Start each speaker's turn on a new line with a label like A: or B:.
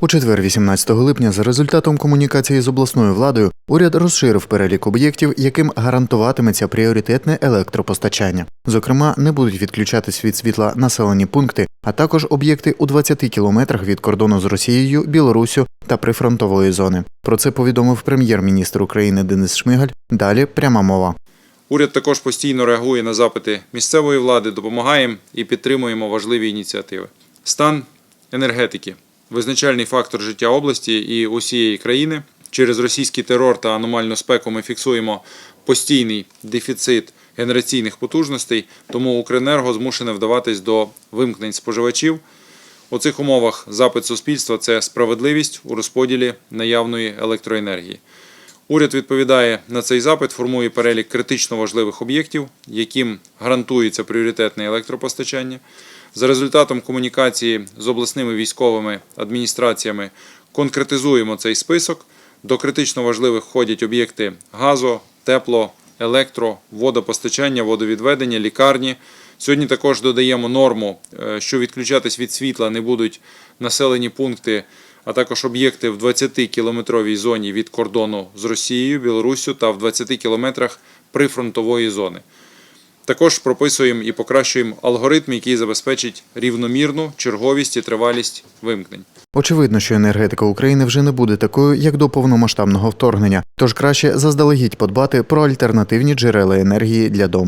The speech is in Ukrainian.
A: У четвер, 18 липня, за результатом комунікації з обласною владою, уряд розширив перелік об'єктів, яким гарантуватиметься пріоритетне електропостачання. Зокрема, не будуть відключатись від світла населені пункти, а також об'єкти у 20 кілометрах від кордону з Росією, Білоруссю та прифронтової зони. Про це повідомив прем'єр-міністр України Денис Шмигаль. Далі пряма мова.
B: Уряд також постійно реагує на запити місцевої влади, допомагаємо і підтримуємо важливі ініціативи. Стан енергетики визначальний фактор життя області і усієї країни. Через російський терор та аномальну спеку ми фіксуємо постійний дефіцит генераційних потужностей, тому Укренерго змушене вдаватись до вимкнень споживачів. У цих умовах запит суспільства це справедливість у розподілі наявної електроенергії. Уряд відповідає на цей запит, формує перелік критично важливих об'єктів, яким гарантується пріоритетне електропостачання. За результатом комунікації з обласними військовими адміністраціями конкретизуємо цей список. До критично важливих входять об'єкти газу, тепло, електро, водопостачання, водовідведення, лікарні. Сьогодні також додаємо норму, е, що відключатись від світла не будуть населені пункти, а також об'єкти в 20-кілометровій зоні від кордону з Росією, Білоруссю та в 20 кілометрах прифронтової зони. Також прописуємо і покращуємо алгоритм, який забезпечить рівномірну черговість і тривалість вимкнень.
A: Очевидно, що енергетика України вже не буде такою, як до повномасштабного вторгнення, тож краще заздалегідь подбати про альтернативні джерела енергії для дому.